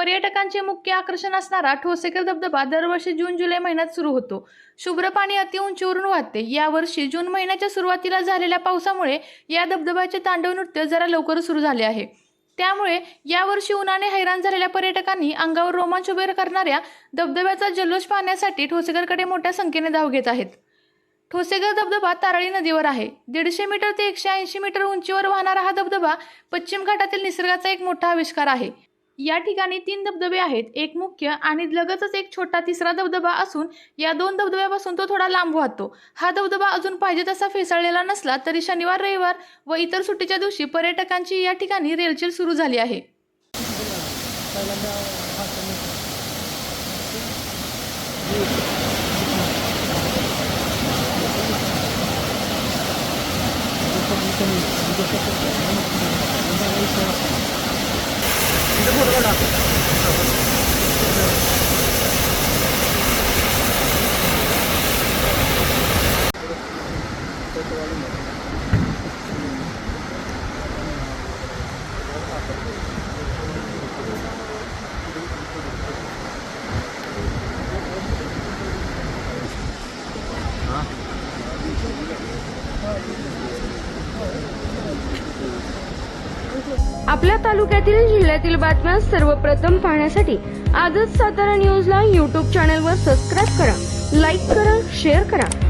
पर्यटकांचे मुख्य आकर्षण असणारा ठोसेकर धबधबा दरवर्षी जून जुलै महिन्यात सुरू होतो. शुभ्र पाणी अति उंचीवरून वाहते. यावर्षी जून महिन्याच्या सुरुवातीला झालेल्या पावसामुळे या धबधब्याचे तांडव नृत्य जरा लवकर सुरू झाले आहे. त्यामुळे यावर्षी उन्हाने हैराण झालेल्या पर्यटकांनी अंगावर रोमांच उभे करणाऱ्या धबधब्याचा जल्लोष पाहण्यासाठी ठोसेकरकडे मोठ्या संख्येने धाव घेत आहेत. ठोसेगर धबधबा तारळी नदीवर आहे. दीडशे मीटर ते एकशे ऐंशी मीटर उंचीवर वाहणारा हा धबधबा पश्चिम घाटातील निसर्गाचा एक मोठा आविष्कार आहे. या ठिकाणी तीन धबधबे आहेत. एक मुख्य आणि लगतच एक छोटा तिसरा धबधबा असून या दोन धबधब्यापासून तो थोडा लांब वाहतो. हा धबधबा अजून पाहिजे तसा फेसाळलेला नसला तरी शनिवार रविवार व इतर सुट्टीच्या दिवशी पर्यटकांची या ठिकाणी रेलचेल सुरू झाली आहे. आपल्या तालुक्यातील जिल्ह्यातील बातम्या सर्वप्रथम पाहण्यासाठी आजच सातारा न्यूजला यूट्यूब चॅनलवर सबस्क्राईब करा लाईक करा शेअर करा.